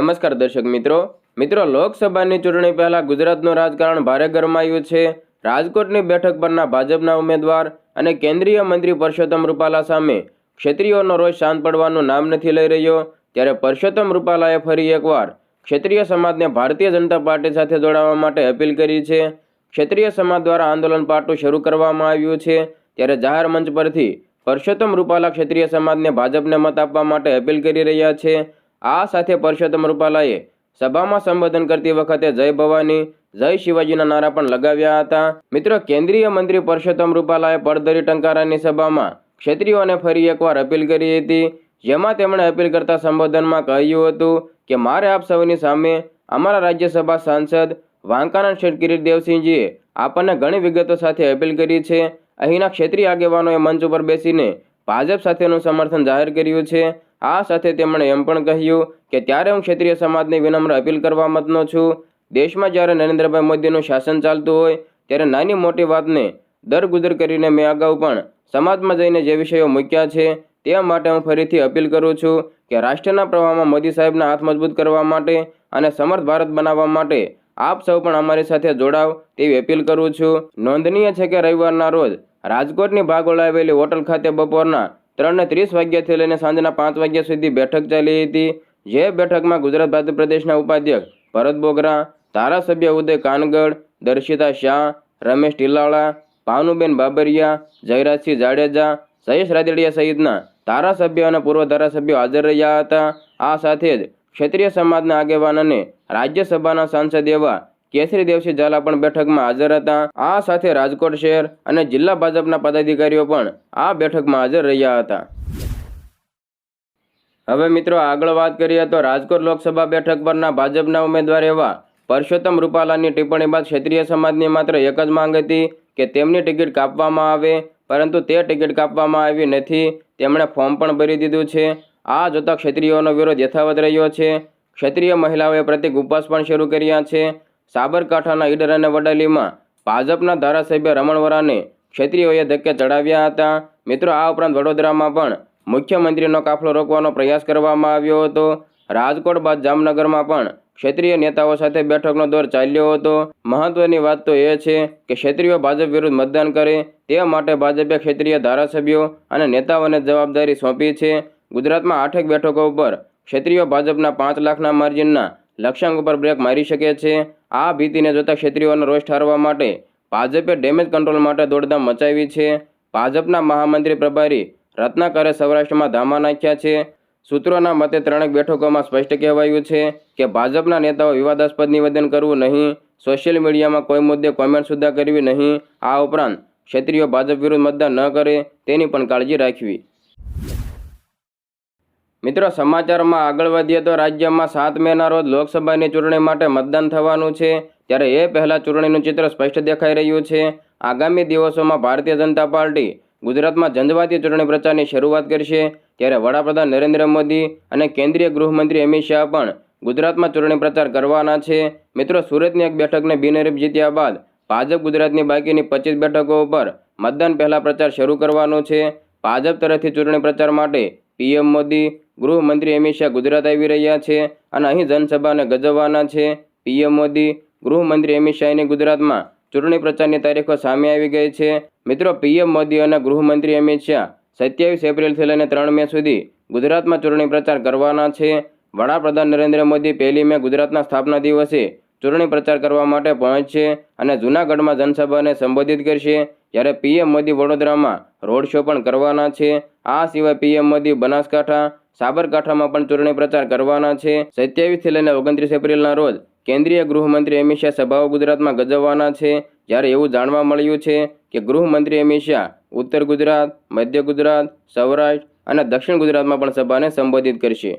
નમસ્કાર દર્શક મિત્રો. મિત્રો, લોકસભાની ચૂંટણી પહેલાં ગુજરાતનું રાજકારણ ભારે ગરમાયું છે. રાજકોટની બેઠક પરના ભાજપના ઉમેદવાર અને કેન્દ્રીય મંત્રી પરસોત્તમ રૂપાલા સામે ક્ષત્રિયોનો રોષ શાંત પડવાનું નામ નથી લઈ રહ્યો. ત્યારે પરસોત્તમ રૂપાલાએ ફરી એકવાર ક્ષત્રિય સમાજને ભારતીય જનતા પાર્ટી સાથે જોડાવા માટે અપીલ કરી છે. ક્ષત્રિય સમાજ દ્વારા આંદોલન પાટું શરૂ કરવામાં આવ્યું છે. ત્યારે જાહેર મંચ પરથી પરસોત્તમ રૂપાલા ક્ષત્રિય સમાજને ભાજપને મત આપવા માટે અપીલ કરી રહ્યા છે. આ સાથે પરસોત્તમ રૂપાલાએ સભામાં સંબોધન કરતી વખતે જય ભવાની, જય શિવાજીના નારા પણ લગાવ્યા હતા. મિત્રો, કેન્દ્રીય મંત્રી પરસોત્તમ રૂપાલાએ પડદરી ટંકારાની સભામાં ક્ષત્રિયોને ફરી એકવાર અપીલ કરી હતી. જેમાં તેમણે અપીલ કરતા સંબોધનમાં કહ્યું હતું કે, મારે આપ સૌની સામે અમારા રાજ્યસભા સાંસદ વાંકાનંદ શેઠ દેવસિંહજીએ આપણને ઘણી વિગતો સાથે અપીલ કરી છે. અહીંના ક્ષેત્રીય આગેવાનોએ મંચ ઉપર બેસીને ભાજપ સાથેનું સમર્થન જાહેર કર્યું છે. આ સાથે તેમણે એમ પણ કહ્યું કે ત્યારે હું ક્ષેત્રીય સમાજની વિનમ્ર અપીલ કરવા મતનો છું. દેશમાં જ્યારે નરેન્દ્રભાઈ મોદીનું શાસન ચાલતું હોય, ત્યારે નાની મોટી વાતને દરગુજર કરીને મેં અગાઉ પણ સમાજમાં જઈને જે વિષયો મૂક્યા છે, તે માટે હું ફરીથી અપીલ કરું છું કે રાષ્ટ્રના પ્રવાહમાં મોદી સાહેબના હાથ મજબૂત કરવા માટે અને સમર્થ ભારત બનાવવા માટે આપ સૌ પણ અમારી સાથે જોડાવ તેવી અપીલ કરું છું. નોંધનીય છે કે રવિવારના રોજ રાજકોટની ભાગોળ આવેલી હોટલ ખાતે બપોરના ત્રણને ત્રીસ વાગ્યાથી લઈને સાંજના પાંચ વાગ્યા સુધી બેઠક ચાલી હતી. જે બેઠકમાં ગુજરાત ભાજપ પ્રદેશના ઉપાધ્યક્ષ ભરત બોગરા, ધારાસભ્ય ઉદય કાનગડ, દર્શિતા શાહ, રમેશ ટીલાળા ભાનુબેન બાબરિયા, જયરાજસિંહ જાડેજા, સયેશ રાદડિયા સહિતના ધારાસભ્યો અને પૂર્વ ધારાસભ્યો હાજર રહ્યા હતા. આ સાથે જ ક્ષત્રિય સમાજના આગેવાન અને રાજ્યસભાના સાંસદ એવા કેસરી દેવસિંહ ઝાલા પણ બેઠકમાં હાજર હતા. આ સાથે રાજકોટ શહેર અને જિલ્લા ભાજપના પદાધિકારીઓ પણ આ બેઠકમાં હાજર રહ્યા હતા. હવે મિત્રો આગળ વાત કરીએ તો રાજકોટ લોકસભા બેઠક પરના ભાજપના ઉમેદવાર એવા પરસોત્તમ રૂપાલાની ટિપ્પણી બાદ ક્ષેત્રીય સમાજની માત્ર એક જ માંગ હતી કે તેમની ટિકિટ કાપવામાં આવે, પરંતુ તે ટિકિટ કાપવામાં આવી નથી. તેમણે ફોર્મ પણ ભરી દીધું છે. આ જોતાં ક્ષત્રિયોનો વિરોધ યથાવત રહ્યો છે. ક્ષત્રિય મહિલાઓએ પ્રતિક ઉપવાસ પણ શરૂ કર્યા છે. સાબરકાંઠાના ઈડર અને વડાલીમાં ભાજપના ધારાસભ્ય રમણ વરાને ધક્કે ચડાવ્યા હતા. મિત્રો, આ ઉપરાંત વડોદરામાં પણ મુખ્યમંત્રીનો કાફલો રોકવાનો પ્રયાસ કરવામાં આવ્યો હતો. રાજકોટ બાદ જામનગરમાં પણ ક્ષેત્રીય નેતાઓ સાથે બેઠકનો દોર ચાલ્યો હતો. મહત્વની વાત તો એ છે કે ક્ષત્રિયો ભાજપ વિરુદ્ધ મતદાન કરે તે માટે ભાજપે ક્ષેત્રીય ધારાસભ્યો અને નેતાઓને જવાબદારી સોંપી છે. ગુજરાતમાં આઠેક બેઠકો ઉપર ક્ષેત્રીય ભાજપના પાંચ લાખના માર્જિનના લક્ષ્યાંક ઉપર બ્રેક મારી શકે છે. આ ભીતિને જોતા ક્ષત્રિયોનો રોષ ઠારવા માટે ભાજપે ડેમેજ કંટ્રોલ માટે દોડધામ મચાવી છે. ભાજપના મહામંત્રી પ્રભારી રત્નાકરે સૌરાષ્ટ્રમાં ધામા નાખ્યા છે. સૂત્રોના મતે ત્રણેક બેઠકોમાં સ્પષ્ટ કહેવાયું છે કે ભાજપના નેતાઓ વિવાદાસ્પદ નિવેદન કરવું નહીં, સોશિયલ મીડિયામાં કોઈ મુદ્દે કોમેન્ટ સુદ્ધા કરવી નહીં. આ ઉપરાંત ક્ષત્રિયો ભાજપ વિરુદ્ધ મતદાન ન કરે તેની પણ કાળજી રાખવી. મિત્રો, સમાચારમાં આગળ વધીએ તો રાજ્યમાં સાત મેના રોજ લોકસભાની ચૂંટણી માટે મતદાન થવાનું છે. ત્યારે એ પહેલાં ચૂંટણીનું ચિત્ર સ્પષ્ટ દેખાઈ રહ્યું છે. આગામી દિવસોમાં ભારતીય જનતા પાર્ટી ગુજરાતમાં ઝંઝવાતી ચૂંટણી પ્રચારની શરૂઆત કરશે. ત્યારે વડાપ્રધાન નરેન્દ્ર મોદી અને કેન્દ્રીય ગૃહમંત્રી અમિત શાહ પણ ગુજરાતમાં ચૂંટણી પ્રચાર કરવાના છે. મિત્રો, સુરતની એક બેઠકને બિનહરીફ જીત્યા બાદ ભાજપ ગુજરાતની બાકીની પચીસ બેઠકો ઉપર મતદાન પહેલા પ્રચાર શરૂ કરવાનો છે. ભાજપ તરફથી ચૂંટણી પ્રચાર માટે પીએમ મોદી ગૃહમંત્રી અમિત શાહ ગુજરાત આવી રહ્યા છે અને અહીં જનસભાને ગજવવાના છે. પીએમ મોદી ગૃહમંત્રી અમિત શાહની ગુજરાતમાં ચૂંટણી પ્રચારની તારીખો સામે આવી ગઈ છે. મિત્રો, પીએમ મોદી અને ગૃહમંત્રી અમિત શાહ સત્યાવીસ એપ્રિલથી લઈને ત્રણ મે સુધી ગુજરાતમાં ચૂંટણી પ્રચાર કરવાના છે. વડાપ્રધાન નરેન્દ્ર મોદી પહેલી મે ગુજરાતના સ્થાપના દિવસે ચૂંટણી પ્રચાર કરવા માટે પહોંચશે અને જૂનાગઢમાં જનસભાને સંબોધિત કરશે. જ્યારે પીએમ મોદી વડોદરામાં રોડ શો પણ કરવાના છે. આ સિવાય પીએમ મોદી બનાસકાંઠા, સાબરકાંઠામાં પણ ચૂંટણી પ્રચાર કરવાના છે. સત્યાવીસથી લઈને ઓગણત્રીસ એપ્રિલના રોજ કેન્દ્રીય ગૃહમંત્રી અમિત શાહ સભાઓ ગુજરાતમાં ગજવવાના છે. જ્યારે એવું જાણવા મળ્યું છે કે ગૃહમંત્રી અમિત શાહ ઉત્તર ગુજરાત, મધ્ય ગુજરાત, સૌરાષ્ટ્ર અને દક્ષિણ ગુજરાતમાં પણ સભાને સંબોધિત કરશે.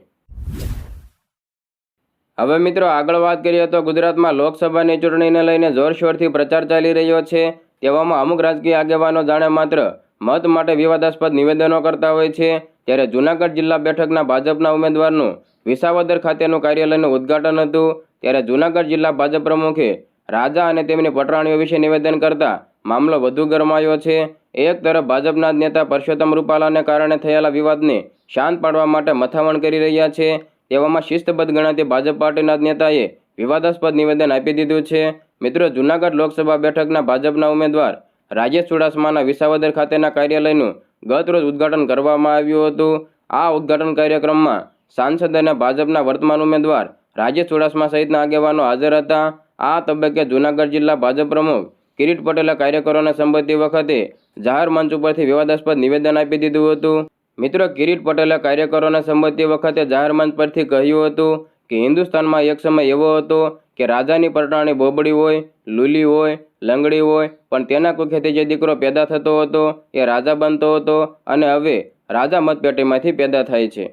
હવે મિત્રો આગળ વાત કરીએ તો ગુજરાતમાં લોકસભાની ચૂંટણીને લઈને જોરશોરથી પ્રચાર ચાલી રહ્યો છે. તેવામાં અમુક રાજકીય આગેવાનો જાણે માત્ર મત માટે વિવાદાસ્પદ નિવેદનો કરતા હોય છે. ત્યારે જૂનાગઢ જિલ્લા બેઠકના ભાજપના ઉમેદવારનું વિસાવદર ખાતેનું કાર્યાલયનું ઉદ્ઘાટન હતું. ત્યારે જૂનાગઢ જિલ્લા ભાજપ પ્રમુખે રાજા અને તેમની પટરાણીઓ વિશે નિવેદન કરતા મામલો વધુ ગરમાયો છે. એક તરફ ભાજપના નેતા પરસોત્તમ રૂપાલાને કારણે થયેલા વિવાદને શાંત પાડવા માટે મથામણ કરી રહ્યા છે. તેવામાં શિસ્તબદ્ધ ગણાતી ભાજપ પાર્ટીના નેતાએ વિવાદાસ્પદ નિવેદન આપી દીધું છે. મિત્રો, જૂનાગઢ લોકસભા બેઠકના ભાજપના ઉમેદવાર રાજેશ ચુડાસમાના વિસાવદર ખાતેના કાર્યાલયનું ગત રોજ ઉદ્ઘાટન કરવામાં આવ્યું હતું. આ ઉદ્ઘાટન કાર્યક્રમમાં સાંસદ અને ભાજપના વર્તમાન ઉમેદવાર રાજેશ ચુડાસમા સહિતના આગેવાનો હાજર હતા. આ તબક્કે જૂનાગઢ જિલ્લા ભાજપ પ્રમુખ કિરીટ પટેલે કાર્યકરોને સંબોધતી વખતે જાહેર મંચ ઉપરથી વિવાદાસ્પદ નિવેદન આપી દીધું હતું. મિત્રો કિરીટ પટેલે કાર્યકરોને સંબોધતી વખતે જાહેર મંચ પરથી કહ્યું હતું કે હિન્દુસ્તાનમાં એક સમય એવો હતો કે રાજાની પરટાણી બોબડી હોય, લુલી હોય, લંગડી હોય, પણ તેના કુખેથી જે દીકરો પેદા થતો હતો એ રાજા બનતો હતો અને હવે રાજા મતપેટીમાંથી પેદા થાય છે.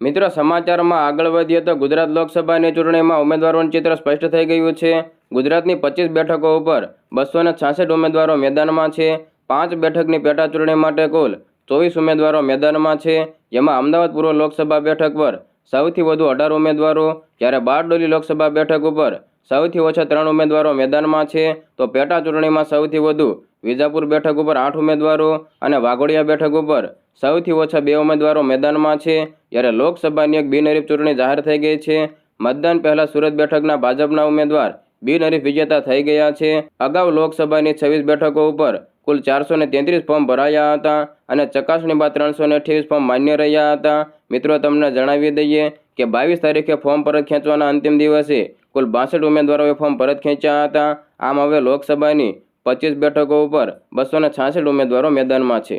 મિત્રો, સમાચારમાં આગળ વધીએ તો ગુજરાત લોકસભાની ચૂંટણીમાં ઉમેદવારોનું ચિત્ર સ્પષ્ટ થઈ ગયું છે. ગુજરાતની પચીસ બેઠકો ઉપર બસો છાસઠ ઉમેદવારો મેદાનમાં છે. પાંચ બેઠકની પેટા ચૂંટણી માટે કુલ ચોવીસ ઉમેદવારો મેદાનમાં છે. જેમાં અમદાવાદ પૂર્વ લોકસભા બેઠક પર સૌથી વધુ અઢાર ઉમેદવારો, જ્યારે બારડોલી લોકસભા બેઠક ઉપર સૌથી ઓછા ત્રણ ઉમેદવારો મેદાનમાં છે. તો પેટા ચૂંટણીમાં સૌથી વધુ વિજાપુર બેઠક ઉપર આઠ ઉમેદવારો અને વાઘોડિયા બેઠક ઉપર સૌથી ઓછા બે ઉમેદવારો મેદાનમાં છે. જ્યારે લોકસભાની એક બિનહરીફ ચૂંટણી જાહેર થઈ ગઈ છે. મતદાન પહેલાં સુરત બેઠકના ભાજપના ઉમેદવાર બિનહરીફ વિજેતા થઈ ગયા છે. અગાઉ લોકસભાની છવ્વીસ બેઠકો ઉપર કુલ ચારસો ને તેત્રીસ ફોર્મ ભરાયા હતા અને ચકાસણી બાદ ત્રણસો ને અઠ્યાવીસ ફોર્મ માન્ય રહ્યા હતા. મિત્રો, તમને જણાવી દઈએ કે બાવીસ તારીખે ફોર્મ પરત ખેંચવાના અંતિમ દિવસે કુલ બાસઠ ઉમેદવારોએ ફોર્મ પરત ખેંચ્યા હતા. આમ હવે લોકસભાની પચીસ બેઠકો ઉપર બસો ને છાસઠ ઉમેદવારો મેદાનમાં છે.